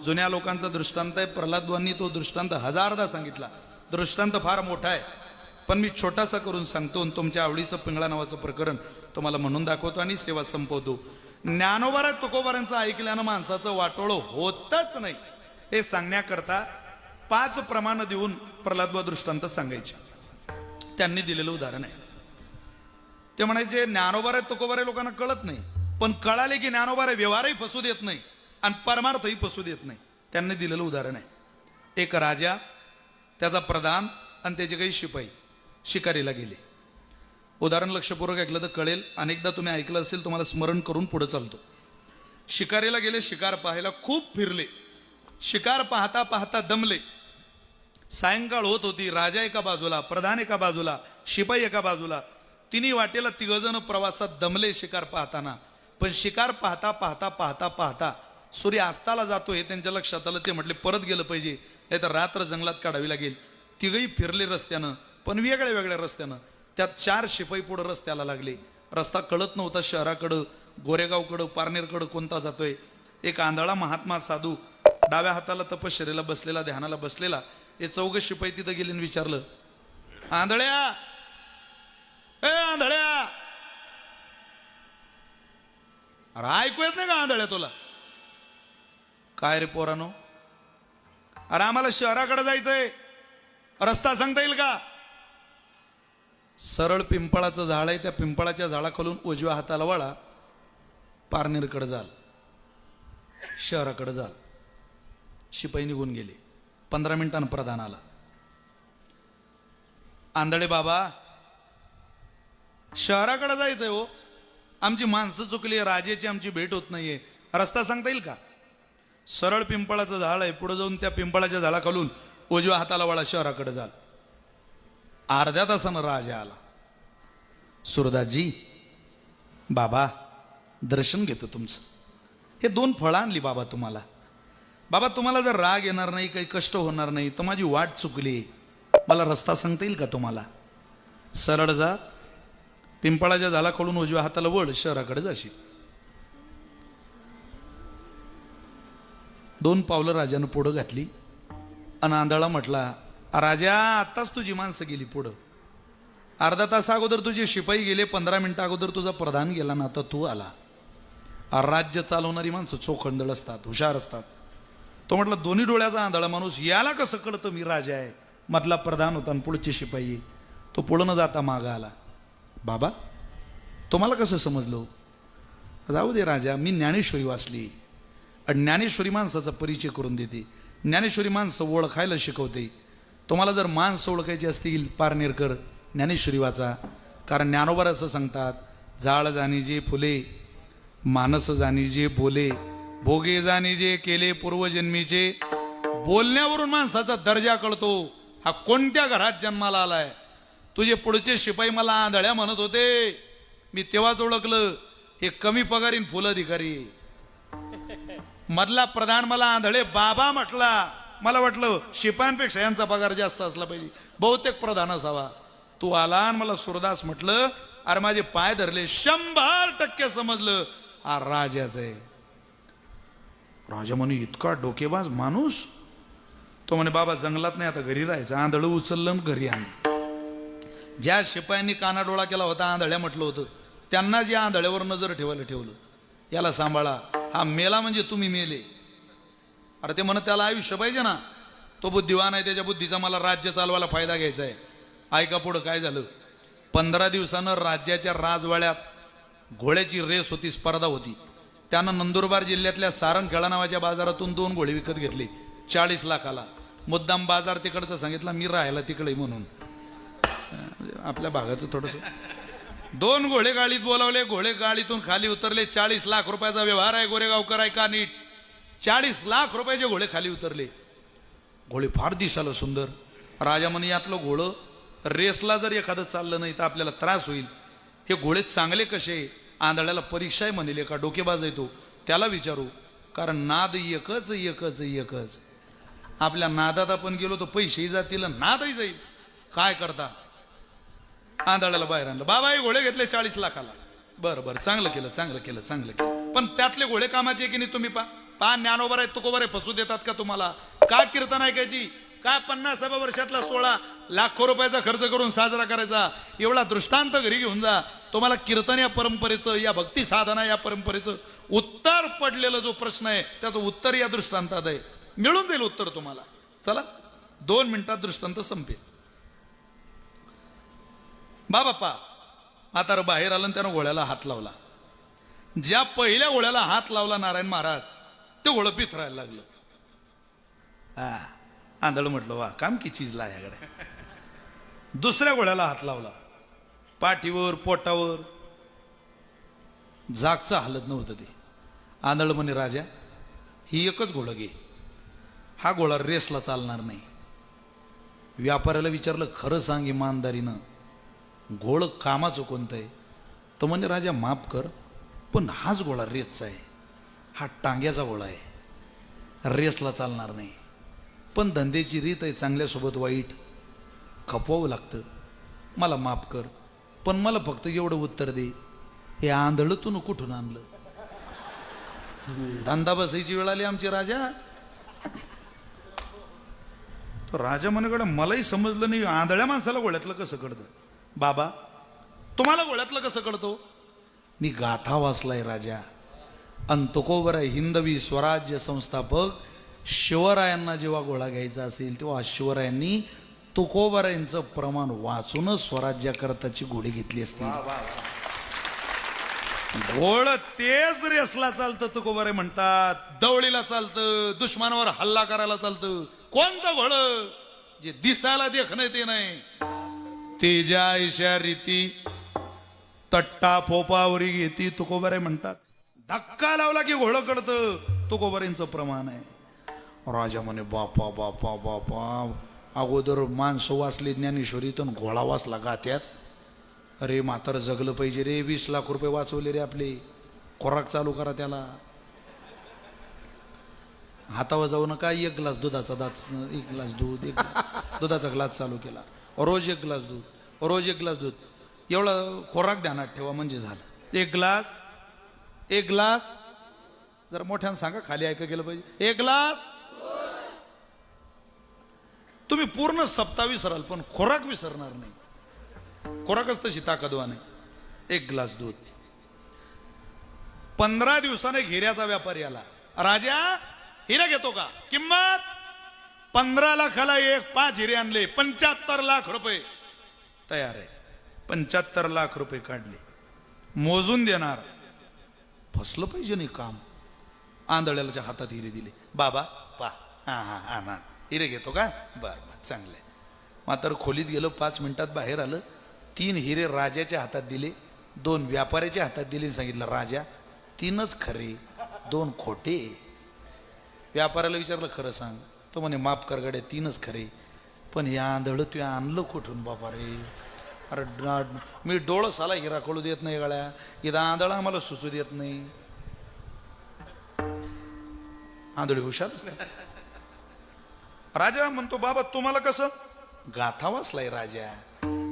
जुन्या लोकांचा दृष्टांत आहे प्रल्हादवांनी तो दृष्टांत हजारदा सांगितला. दृष्टांत फार मोठा आहे. पण मी छोटासा करून सांगतो आणि तुमच्या आवडीचं पिंगळा नावाचं प्रकरण तुम्हाला म्हणून दाखवतो आणि सेवा संपवतो. ज्ञानोबारा तुकोबारांचं ऐकल्यानं माणसाचं वाटोळं होतच नाही. हे सांगण्याकरता पाच प्रमाण देऊन प्रल्हादवा दृष्टांत सांगायचे. त्यांनी दिलेलं उदाहरण आहे. ते म्हणायचे ज्ञानोबार आहे लोकांना कळत नाही पण कळाले की ज्ञानोबारे व्यवहारही फसू देत नाही. आणि परमार्थही पसू देत नाही. त्यांनी दिलेलं उदाहरण आहे. एक राजा त्याचा प्रधान आणि त्याचे काही शिपाई शिकारीला गेले. उदाहरण लक्षपूर्वक ऐकलं तर कळेल. अनेकदा तुम्ही ऐकलं असेल तुम्हाला स्मरण करून पुढे चालतो. शिकारीला गेले शिकार पाहायला खूप फिरले. शिकार पाहता पाहता दमले. सायंकाळ होत होती राजा एका बाजूला प्रधान एका बाजूला शिपाई एका बाजूला. तिन्ही वाटेला तिघजण प्रवासात दमले शिकार पाहताना. पण शिकार पाहता पाहता पाहता पाहता सूर्य अस्ताला जातो हे त्यांच्या लक्षात आलं ते म्हटले परत गेलं पाहिजे नाही तर रात्र जंगलात काढावी लागेल. तिघही फिरले रस्त्यानं पण वेगळ्या वेगळ्या रस्त्यानं. त्यात चार शिपाई पुढं रस्त्याला लागले. रस्ता कळत नव्हता शहराकडं गोरेगावकडं पारनेरकडं कोणता जातोय. एक आंधळा महात्मा साधू डाव्या हाताला तपश्चरेला बसलेला ध्यानाला बसलेला हे चौघ शिपाई तिथं गेले विचारलं आंधळ्या! ए आंधळ्या! अरे ऐकू येत नाही का आंधळ्या तुला? काय रे पोरानो? अरे आम्हाला शहराकडे जायचंय. रस्ता सांगता येईल का? सरळ पिंपळाचं झाड आहे त्या पिंपळाच्या झाडाखालून उजव्या हाताला वळा. पारनेरकडे जाल. शहराकडे जाल. शिपाई निघून गेले. पंधरा मिनिटानं प्रधान आला. आंधळे बाबा शहराकडे जायचंय हो. आमची माणसं चुकली राजेची आमची भेट होत नाहीये. रस्ता सांगता येईल का? सरळ पिंपळाचं झाड आहे पुढे जाऊन त्या पिंपळाच्या झाडाखालून उजव्या हाताला वळा शहराकडे जाल. अर्ध्या तासानं राजा आला. सुरदासजी बाबा दर्शन घेतो तुमचं. हे दोन फळं आणली बाबा तुम्हाला. बाबा तुम्हाला जर राग येणार नाही काही कष्ट होणार नाही तर माझी वाट चुकली. मला रस्ता सांगता येईल का तुम्हाला? सरळ जा पिंपळाच्या झाडाकडून उजव्या हाताला वळ शहराकडे जाशील. दोन पावलं राजानं पुढं घातली. आणि आंधळा म्हटला राजा आत्ताच तुझी माणसं गेली पुढं. अर्धा तास अगोदर तुझे शिपाई गेले पंधरा मिनटं अगोदर तुझा प्रधान गेला ना आता तू आला. राज्य चालवणारी माणसं चोखंदळ असतात हुशार असतात. तो म्हटला दोन्ही डोळ्याचा आंधळा माणूस याला कसं कळतं मी राजा आहे? मधला प्रधान होता आणि पुढचे शिपाई तो पुढं न जाता मागं आला. बाबा तुम्हाला कसं समजलो? जाऊ दे राजा मी ज्ञानेश्वरी वाचली. ज्ञानेश्वरी माणसाचा परिचय करून देते. ज्ञानेश्वरी माणसं ओळखायला शिकवते. तुम्हाला जर माणसं ओळखायची असतील पारनेरकर ज्ञानेश्वरी वाचा. कारण ज्ञानोबर असं सांगतात झाड जाणीजे फुले मानस जाणी जे बोले भोगे जाणे जे केले पूर्वजन्मीचे बोलण्यावरून माणसाचा दर्जा कळतो. हा कोणत्या घरात जन्माला आलाय? तुझे पुढचे शिपाई मला आंधळ्या म्हणत होते. मी तेव्हाच ओळखलं. हे कमी पगारीन फुल अधिकारी मधला प्रधान मला आंधळे बाबा म्हटला. मला वाटलं शिपायांपेक्षा यांचा पगार जास्त असला पाहिजे. बहुतेक प्रधान असावा. तू आला आणि मला सुरदास म्हटलं अरे माझे पाय धरले. शंभर टक्के समजलं. हा राजाच आहे. राजा म्हणे इतका डोकेबाज माणूस. तो म्हणे बाबा जंगलात नाही आता घरी राहायचं. आंधळ उचललं घरी आण ज्या शिपायांनी कानाडोळा केला होता आंधळ्या म्हटलं होतं त्यांना जे आंधळ्यावर नजर ठेवायला ठेवलं याला सांभाळा. हा मेला म्हणजे तुम्ही मेले. अरे ते म्हणत त्याला आयुष्य पाहिजे ना. तो बुद्धिवान आहे त्याच्या बुद्धीचा मला राज्य चालवायला फायदा घ्यायचा आहे. ऐका पुढं काय झालं. पंधरा दिवसानं राज्याच्या राजवाड्यात घोड्याची रेस होती स्पर्धा होती. त्यानं नंदुरबार जिल्ह्यातल्या सारणखेळा खेळा नावाच्या बाजारातून दोन घोडे विकत घेतले. चाळीस लाखाला. मुद्दाम बाजार तिकडचा सांगितला मी राहायला तिकडे म्हणून. म्हणजे आपल्या भागाचं थोडंसं. दोन घोडे गाळीत बोलावले घोडे गाळीतून खाली उतरले. चाळीस लाख रुपयाचा व्यवहार आहे गोरेगावकर आहे का नीट? चाळीस लाख रुपयाचे घोडे खाली उतरले. घोडे फार दिसायला सुंदर. राजा म्हणे यातलं घोडं रेसला जर एखादं चाललं नाही तर आपल्याला त्रास होईल. हे घोडे चांगले कसे? आंधळ्याला परीक्षा आहे म्हणेल का डोकेबाज येतो त्याला विचारू. कारण नाद एकच एकच एकच. आपल्या नादात आपण गेलो तर पैसेही जातील नादही जाईल. काय करता? आंधळाला बाहेर आणलं. बाबा हे घोडे घेतले चाळीस लाखाला. बरं बरं चांगलं केलं चांगलं केलं चांगलं केलं. पण त्यातले गोळे कामाचे की नाही तुम्ही पा पा ज्ञानोबर आहे तुकोबर आहे फसू देतात का तुम्हाला? का कीर्तन ऐकायची? का पन्नासाव्या वर्षातला सोळा लाखो रुपयाचा खर्च करून साजरा करायचा? एवढा दृष्टांत घरी घेऊन जा. तुम्हाला कीर्तन या परंपरेचं या भक्ती साधना या परंपरेचं उत्तर पडलेला जो प्रश्न आहे त्याचं उत्तर या दृष्टांतात आहे. मिळून जाईल उत्तर तुम्हाला. चला दोन मिनिटात दृष्टांत संपेल. बा बाप्पा म्हातारं बाहेर आलं त्यानं घोळ्याला हात लावला. ज्या पहिल्या गोळ्याला हात लावला नारायण महाराज ते घोडं पिथरायला लागलं. हा आंधळ म्हटलं वा काम की चिजला याकडे दुसऱ्या गोळ्याला हात लावला. पाठीवर पोटावर. जागचं हालत नव्हतं ते. आंधळ म्हणे राजा ही एकच घोडं घे. हा घोळा रेसला चालणार नाही. व्यापाऱ्याला विचारलं खरं सांग इमानदारीनं घोळ कामाचं कोणतं आहे? तो म्हणे राजा माफ कर पण हाच गोळा रेसचा आहे. हा टांग्याचा गोळा आहे. रेसला चालणार नाही. पण धंद्याची रीत आहे चांगल्यासोबत वाईट. खपवावं लागतं. मला माफ कर पण मला फक्त एवढं उत्तर दे. हे आंधळं तू कुठून आणलं? धंदा बसायची वेळ आली आमची राजा. तो राजा म्हणाकडे मलाही समजलं नाही. आंधळ्या माणसाला गोळ्यातलं कसं कळतं? बाबा तुम्हाला गोळ्यातलं कसं कळतो मी गाथा वाचलाय राजा. अंतकोबर आहे हिंदवी स्वराज्य संस्थापक शिवरायांना जेव्हा गोळा घ्यायचा असेल तेव्हा शिवरायांनी तुकोबरायांचं प्रमाण वाचूनच स्वराज्याकरताची घोडी घेतली असती. घोड तेच रेसला चालतं तुकोबरे म्हणतात. दवळीला चालतं दुश्मनावर हल्ला करायला चालतं. कोणतं घोड जे दिसायला देखणं ते नाही. तेजा ऐशा रीती तट्टा फोपावरी घेती तुकोबारे म्हणतात धक्का लावला की घोडं कळतं तुकोबारेंचं प्रमाण आहे. राजा म्हणे बापा बापा बापा अगोदर माणसं वाचली ज्ञानेश्वरीतून घोडा वाचला गात्यात अरे म्हातार जगलं पाहिजे रे वीस लाख रुपये वाचवले रे आपले. खोराक चालू करा त्याला. हातावर जाऊ नका एक ग्लास दुधाचा दात एक ग्लास दूध एक दुधाचा ग्लास चालू केला. रोज एक ग्लास दूध. रोज एक ग्लास दूध. एवढं खोराक ध्यानात ठेवा म्हणजे झालं. एक ग्लास एक ग्लास. जर मोठ्यानं सांगा खाली ऐका गेलं पाहिजे. एक ग्लास. तुम्ही पूर्ण सप्ताह विसराल पण खोराक विसरणार नाही. खोराकच तशी ताकदवा नाही. एक ग्लास दूध. पंधरा दिवसाने हिऱ्याचा व्यापारी आला राजा हिरा घेतो का? किंमत? पंधरा लाखाला एक पाच हिरे आणले पंच्याहत्तर लाख रुपये. तयार आहे. पंच्याहत्तर लाख रुपये काढले. मोजून देणार. फसलं पाहिजे नाही काम. आंधळ्याच्या हातात हिरे दिले. बाबा पा. हा हा हा ना हिरे घेतो का? बर बर. चांगलं आहे. मात्र खोलीत गेलो पाच मिनिटात बाहेर आलं. तीन हिरे राजाच्या हातात दिले. दोन व्यापाऱ्याच्या हातात दिले सांगितलं राजा तीनच खरे दोन खोटे. व्यापाऱ्याला विचारलं खरं सांग. तो म्हणे माफ करगड्या तीनच खरे. पण या आंधळ तू आणलं कुठून बाबा रे अरे मी डोळं साला हिरा कळू देत नाही गळ्या इथं आंधळा आम्हाला सुचू देत नाही आंधळी हुशार राजा म्हणतो बाबा तुम्हाला कसं गाथा वाचलाय राजा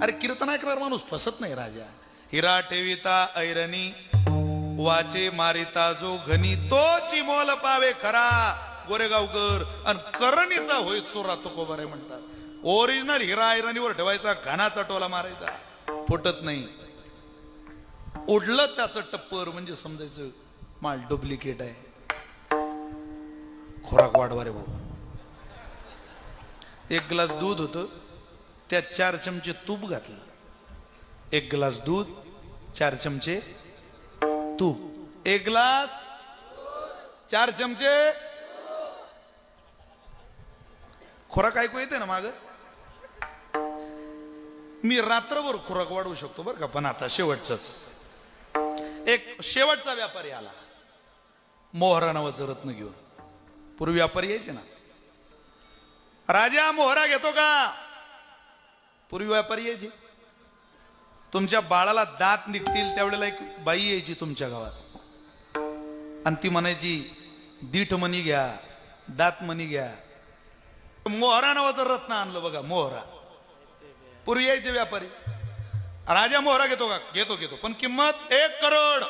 अरे कीर्तन ऐकणार माणूस फसत नाही राजा हिरा ठेविता ऐरणी वाचे मारिता जो घनी तो चिमोल पावे खरा गोरेगावकर आणि करणीचा होय चोरा तो कोबारे म्हणतात ओरिजिनल हिरा ऐरणीवर ठेवायचा घानाचा टोला मारायचा. फुटत नाही. उडलं त्याचं टप्पर म्हणजे समजायचं माल डुप्लिकेट आहे. खोराक वाढवा रे भाऊ. एक ग्लास दूध होतं त्यात चार चमचे तूप घातलं. एक ग्लास दूध चार चमचे तूप. एक ग्लास चार चमचे खोराक ऐकू येते ना माग? मी रात्रभर खुराक वाढवू शकतो बरं का पण आता शेवटचाच. एक शेवटचा व्यापारी आला. मोहरा नावाचं रत्न घेऊन. पूर्वी व्यापारी यायचे ना. राजा मोहरा घेतो का? पूर्वी व्यापारी यायचे. तुमच्या बाळाला दात निघतील त्यावेळेला एक बाई यायची तुमच्या गावात. आणि ती म्हणायची दीठ मनी घ्या दात मनी घ्या. मोहरा नावाचं रत्न आणलं बघा मोहरा. पूर्वी यायचे व्यापारी. राजा मोहरा घेतो का? घेतो घेतो. पण किंमत एक करोड.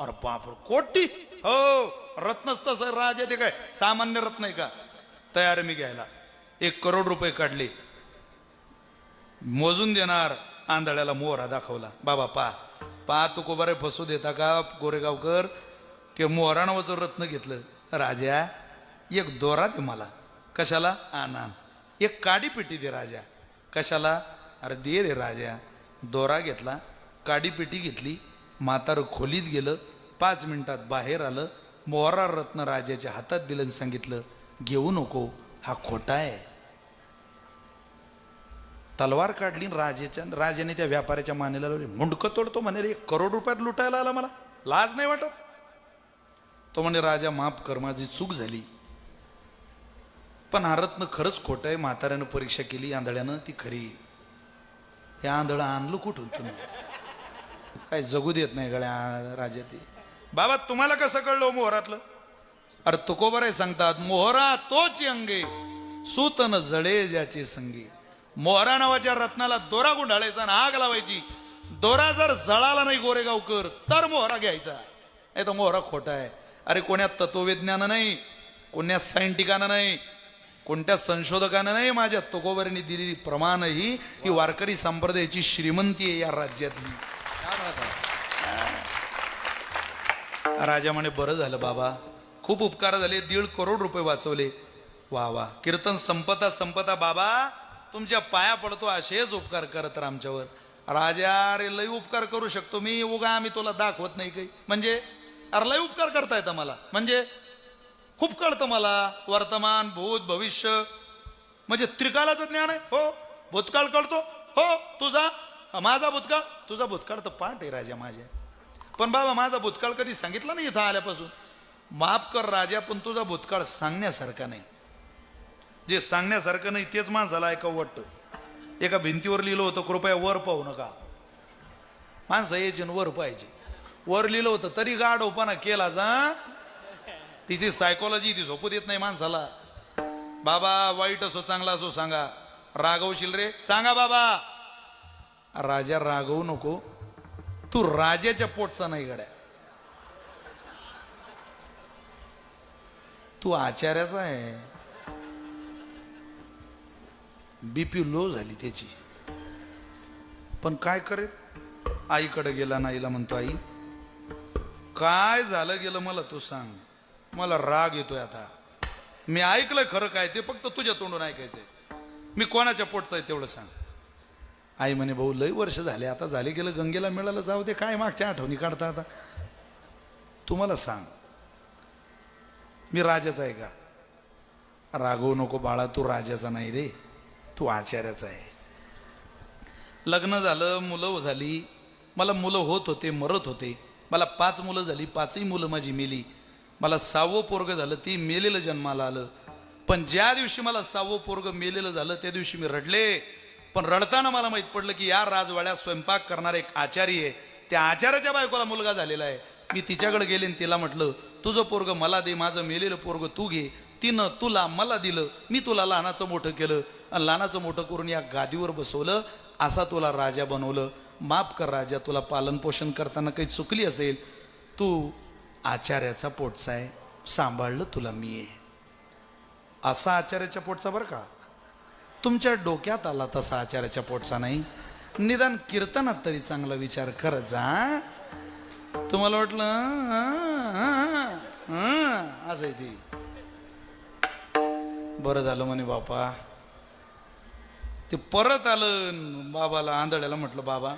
अरे बापर कोटी? हो रत्नच तसं राजा ते काय? सामान्य रत्न आहे का? तयार मी घ्यायला. एक करोड रुपये काढले. मोजून देणार आंधळ्याला मोहरा दाखवला. बाबा पा. पा तू कोबारे फसू देता का गोरेगावकर? ते मोहरा नावाचं रत्न घेतलं. राजा एक दोरा दे मला. कशाला? आना एक काडी पेटी दे राजा. कशाला? अरे दे रे राजा. दोरा घेतला काडीपेटी घेतली म्हातारं खोलीत गेलं पाच मिनिटात बाहेर आलं मोहरा रत्न राजाच्या हातात दिलं आणि सांगितलं घेऊ नको हा खोटा आहे. तलवार काढली आणि राजाच्या राजाने त्या व्यापाऱ्याच्या मानेला लावली. मुंडकं तोडतो म्हणे रे एक करोड रुपयात लुटायला आला मला. लाज नाही वाटत? तो म्हणे राजा माफ कर माझी चूक झाली. पण हा रत्न खरंच खोटं आहे. म्हाताऱ्यानं परीक्षा केली आंधळ्यानं ती खरी. हे आंधळं आणलं कुठून तुम्ही? काय जगू देत नाही गळ्या राजा ते बाबा तुम्हाला कसं कळलं हो मोहरातलं? अरे तुकोबराय सांगतात मोहरा तोच अंगे सुतन जळे ज्याचे संगी. मोहरा नावाच्या रत्नाला दोरा गुंडाळायचा आणि आग लावायची. दोरा जर जळाला नाही गोरेगावकर तर मोहरा घ्यायचा. नाही तर मोहरा खोटा आहे. अरे कोण्या तत्वविज्ञानं नाही कोण्या सायंटिकानं नाही कोणत्या संशोधकानं नाही माझ्या तुकोबरीने दिलेली प्रमाण ही ही वारकरी संप्रदायाची श्रीमंती आहे या राज्यातली. राजा म्हणे बरं झालं बाबा. खूप उपकार झाले. दीड करोड रुपये वाचवले. वा वा. कीर्तन संपता संपता बाबा. तुमच्या पाया पडतो असेच उपकार करत आमच्यावर राजा अरे लय उपकार करू शकतो मी. उगा आम्ही तुला दाखवत नाही काही. म्हणजे? अरे लय उपकार करता येतं मला म्हणजे? खूप कळतं मला वर्तमान भूत भविष्य. म्हणजे त्रिकालाचं ज्ञान आहे? हो. भूतकाळ कळतो? हो. तुझा? माझा भूतकाळ? तुझा भूतकाळ तर पाठ आहे राजा माझ्या पण बाबा माझा भूतकाळ कधी सांगितला नाही इथं आल्यापासून? माफ कर राजा पण तुझा भूतकाळ सांगण्यासारखा नाही. जे सांगण्यासारखं नाही तेच माणसाला ऐका वाटतं. एका भिंतीवर लिहिलं होतं कृपया वर पाहू नका. माणसं यायची वर पाहिजे वर लिहिलं होतं तरी गाढवपणा केला जा तिची सायकोलॉजी ती झोपू देत नाही माणसाला. बाबा वाईट असो चांगला असो सांगा. रागवशील रे? सांगा बाबा. राजा रागवू नको. तू राजाच्या पोटचा नाही गड्या. तू आचार्याचा आहे. बीपी लो झाली त्याची. पण काय करेल? आईकडे गेला नाईला म्हणतो आई काय झालं गेलं मला तू सांग. मला राग येतोय आता. मी ऐकलंय खरं काय ते फक्त तुझ्या तोंडून ऐकायचंय. मी कोणाच्या पोटचं आहे तेवढं सांग. आई म्हणे भाऊ लई वर्ष झाले आता झाले गेलं गंगेला मिळालं जाऊ दे काय मागच्या आठवणी काढता आता. तुम्हाला सांग. मी राजाचा आहे का? रागवू नको बाळा तू राजाचा नाही रे तू आचार्याचा आहे. लग्न झालं मुलं झाली मला मुलं होत होते मरत होते. मला पाच मुलं झाली पाचही मुलं माझी मेली. मला सहावं पोरग झालं ती मेलेलं जन्माला आलं. पण ज्या दिवशी मला सहावं पोरग मेलेलं झालं त्या दिवशी मी रडले. पण रडताना मला माहीत पडलं की या राजवाड्यात स्वयंपाक करणारा एक आचारी आहे. त्या आचार्याच्या बायकोला मुलगा झालेला आहे. मी तिच्याकडे गेले आणि तिला म्हटलं तुझं पोरग मला दे माझं मेलेलं पोरग तू घे. तिनं तुला मला दिलं मी तुला लहानाचं मोठं केलं. आणि लहानाचं मोठं करून या गादीवर बसवलं. असा तुला राजा बनवलं. माफ कर राजा तुला पालनपोषण करताना काही चुकली असेल तू आचार्याचा पोटचा आहे. सांभाळलं तुला मी आहे. असा आचार्याच्या पोटचा बरं का? तुमच्या डोक्यात आला तसा आचार्याच्या पोटचा नाही. निदान कीर्तनात तरी चांगला विचार करत जा. तुम्हाला वाटलं असं आहे ती. बरं झालं म्हणे बापा. ते परत आलं बाबाला आंधळ्याला म्हटलं बाबा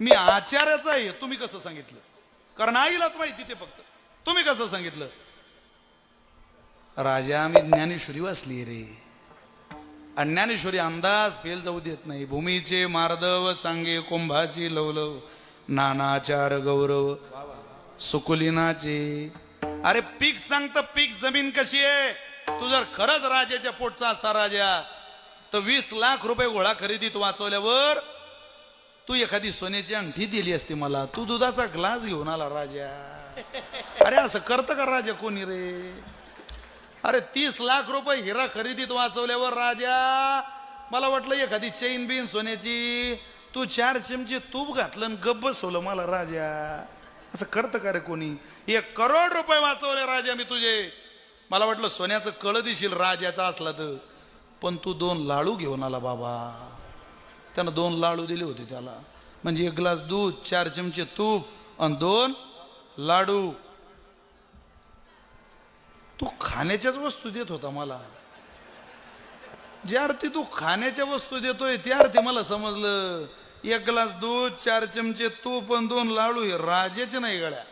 मी आचार्याचा आहे. तुम्ही कसं सांगितलं? कारण आईलाच माहिती ते फक्त. तुम्ही कसं सांगितलं? राजा मी ज्ञानेश्वरी वाचली रे. आणि ज्ञानेश्वरी अंदाज फेल जाऊ देत नाही. भूमीचे मार्दव सांगे कुंभाची लवलव नानाचार गौरव सुकुलिनाचे. अरे पीक सांगत पीक जमीन कशी आहे? तू जर खरंच राजाच्या पोटचा असता राजा तर वीस लाख रुपये गोळा खरेदीत वाचवल्यावर तू एखादी सोन्याची अंगठी दिली असती मला. तू दुधाचा ग्लास घेऊन आला राजा. अरे असं करतं का राजा कोणी रे? अरे तीस लाख रुपये हिरा खरेदीत वाचवल्यावर राजा मला वाटलं एखादी चैन बिन सोन्याची तू चार चिमची तूप घातलं आणि गप्प बसवलं मला राजा. असं करतं का रे कोणी? एक करोड रुपये वाचवले राजा मी तुझे. मला वाटलं सोन्याचं कळ दिशील राजाचा असला तर. पण तू दोन लाडू घेऊन आला बाबा. त्यानं दोन लाडू दिले होते त्याला. म्हणजे एक ग्लास दूध चार चमचे तूप आणि दोन लाडू. तू खाण्याच्याच वस्तू देत होता मला. ज्या आरती तू खाण्याच्या वस्तू देतोय त्या आरती मला समजलं. एक ग्लास दूध चार चमचे तूप आणि दोन लाडू हे राजाचे नाही गळ्या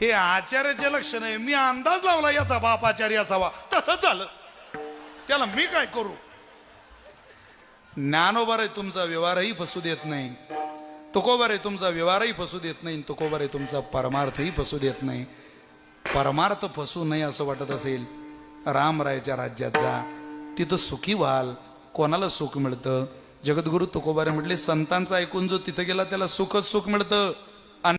हे आचार्याचे लक्षण आहे. मी अंदाज लावला याचा बाप आचार्य असावा. तसंच झालं. त्याला मी काय करू? ज्ञानोबर आहे तुमचा व्यवहारही फसू देत नाही. तुकोबर आहे तुमचा व्यवहारही फसू देत नाही तुकोबर आहे तुमचा परमार्थही फसू देत नाही. परमार्थ फसू नये असं वाटत असेल रामरायच्या राज्यात जा. तिथं सुखी व्हाल कोणाला सुख मिळतं? जगद्गुरु तुकोबारे म्हटले संतांचं ऐकून जो तिथं गेला त्याला सुखच सुख मिळतं.